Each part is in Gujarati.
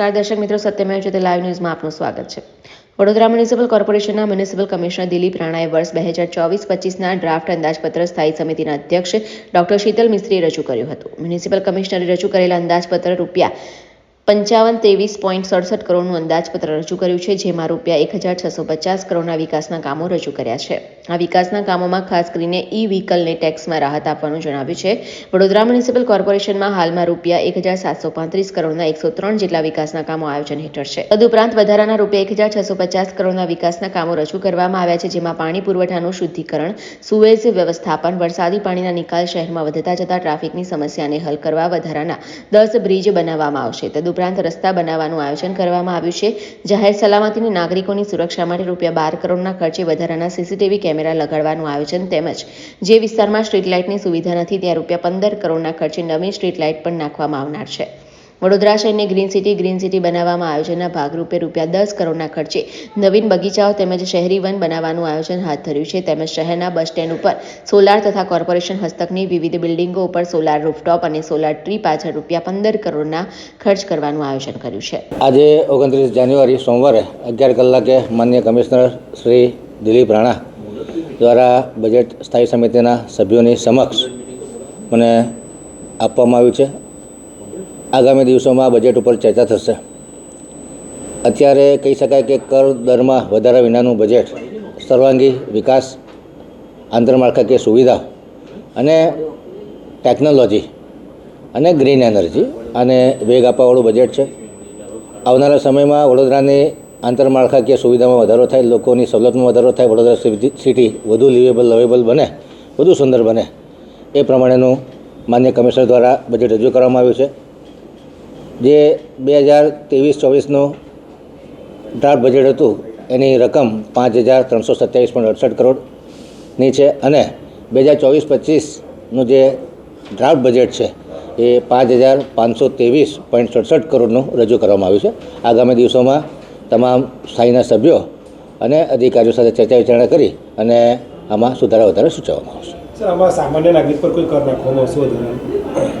નમસ્કાર દર્શક મિત્રો, સત્યમેવ જ્યોતિ લાઈવ ન્યૂઝમાં આપનું સ્વાગત છે. વડોદરા મ્યુનિસિપલ કોર્પોરેશનના મ્યુનિસિપલ કમિશનર દિલીપ રાણાએ વર્ષ બે હજાર ચોવીસ પચીસના ડ્રાફ્ટ અંદાજપત્ર સ્થાયી સમિતિના અધ્યક્ષ ડોક્ટર શીતલ મિસ્ત્રીએ રજૂ કર્યું હતું. મ્યુનિસિપલ કમિશનરે રજૂ કરેલા અંદાજપત્ર રૂપિયા પંચાવન ત્રેવીસ પોઈન્ટ સડસઠ કરોડનું અંદાજપત્ર રજૂ કર્યું છે, જેમાં રૂપિયા એક હજાર છસો પચાસ કરોડના વિકાસના કામો રજૂ કર્યા છે. આ વિકાસના કામોમાં ખાસ કરીને ઈ વ્હીકલને ટેક્સમાં રાહત આપવાનું જણાવ્યું છે. વડોદરા મ્યુનિસિપલ કોર્પોરેશનમાં હાલમાં રૂપિયા એક હજાર સાતસો પાંત્રીસ કરોડના એકસો ત્રણ જેટલા વિકાસના કામો આયોજન હેઠળ છે. તદુપરાંત વધારાના રૂપિયા એક હજાર છસો પચાસ કરોડના વિકાસના કામો રજૂ કરવામાં આવ્યા છે, જેમાં પાણી પુરવઠાનું શુદ્ધિકરણ, સુએઝ વ્યવસ્થાપન, વરસાદી પાણીના નિકાલ શહેરમાં વધતા જતા ટ્રાફિકની સમસ્યાને હલ કરવા વધારાના દસ બ્રિજ બનાવવામાં આવશે. તદુપરાંત રસ્તા બનાવવાનું આયોજન કરવામાં આવ્યું છે. જાહેર સલામતીની નાગરિકોની સુરક્ષા માટે રૂપિયા બાર કરોડના ખર્ચે વધારાના સીસીટીવી કેમેરા લગાડવાનું આયોજન તેમજ જે વિસ્તારમાં સ્ટ્રીટ લાઇટની સુવિધા નથી, ત્યાં રૂપિયા પંદર કરોડના ખર્ચે નવી સ્ટ્રીટ લાઇટ પણ નાખવામાં આવનાર છે. વડોદરા શહેરને ગ્રીન સિટી ગ્રીન સિટી બનાવવામાં આયોજનના ભાગરૂપે રૂપિયા દસ કરોડના ખર્ચે નવીન બગીચાઓ તેમજ શહેરી વન બનાવવાનું આયોજન હાથ ધર્યું છે. તેમજ શહેરના બસ સ્ટેન્ડ ઉપર સોલાર તથા કોર્પોરેશન હસ્તકની વિવિધ બિલ્ડિંગો ઉપર સોલાર રૂફટોપ અને સોલાર ટ્રી પાછળ રૂપિયા પંદર કરોડના ખર્ચ કરવાનું આયોજન કર્યું છે. આજે ઓગણત્રીસ જાન્યુઆરી સોમવારે અગિયાર કલાકે માન્ય કમિશનર શ્રી દિલીપ રાણા દ્વારા બજેટ સ્થાયી સમિતિના સભ્યોની સમક્ષ મને આપવામાં આવ્યું છે. આગામી દિવસોમાં બજેટ ઉપર ચર્ચા થશે. અત્યારે કહી શકાય કે કર દરમાં વધારા વિનાનું બજેટ સર્વાંગી વિકાસ, આંતરમાળખાકીય સુવિધા અને ટેકનોલોજી અને ગ્રીન એનર્જી અને વેગ આપવાવાળું બજેટ છે. આવનારા સમયમાં વડોદરાની આંતરમાળખાકીય સુવિધામાં વધારો થાય, લોકોની સવલતમાં વધારો થાય, વડોદરા સિટી- વધુ લિવેબલ લવેબલ બને, વધુ સુંદર બને એ પ્રમાણેનું માન્ય કમિશનર દ્વારા બજેટ રજૂ કરવામાં આવ્યું છે. જે બે હજાર ત્રેવીસ ચોવીસનું ડ્રાફ્ટ બજેટ હતું, એની રકમ પાંચ હજાર ત્રણસો સત્યાવીસ પોઈન્ટ અડસઠ કરોડની છે અને બે હજાર ચોવીસ પચીસનું જે ડ્રાફ્ટ બજેટ છે, એ પાંચ હજાર પાંચસો ત્રેવીસ પોઈન્ટ સડસઠ કરોડનું રજૂ કરવામાં આવ્યું છે. આગામી દિવસોમાં તમામ સ્થાયીના સભ્યો અને અધિકારીઓ સાથે ચર્ચા વિચારણા કરી અને આમાં સુધારા વધારા સૂચવવામાં આવશે. આમાં સામાન્ય નાગરિક પર કોઈ કર નાખવામાં આવશે વધારાનો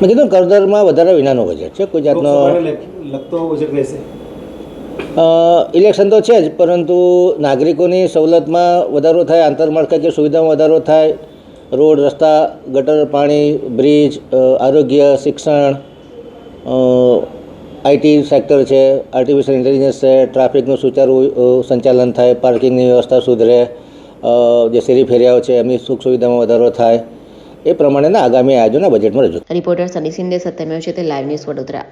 મેં કીધું કરદરમાં વધારે વિનાનો બજેટ છે. કોઈ જાતનો લગતો બજેટ રહેશે? ઇલેક્શન તો છે જ પરંતુ નાગરિકોની સવલતમાં વધારો થાય આંતરમાળખાકીય સુવિધામાં વધારો થાય રોડ રસ્તા ગટર પાણી બ્રિજ આરોગ્ય શિક્ષણ આઈટી સેક્ટર છે આર્ટિફિશિયલ ઇન્ટેલિજન્સ છે ટ્રાફિકનું સુચારુ સંચાલન થાય પાર્કિંગની વ્યવસ્થા સુધરે જે શેરી ફેરિયાઓ છે, એમની સુખ સુવિધામાં વધારો થાય, એ પ્રમાણેના આગામી આયોજનના બજેટમાં રજૂ reporter Sunny Sindhe Satyamev Jayate live news Vadodara.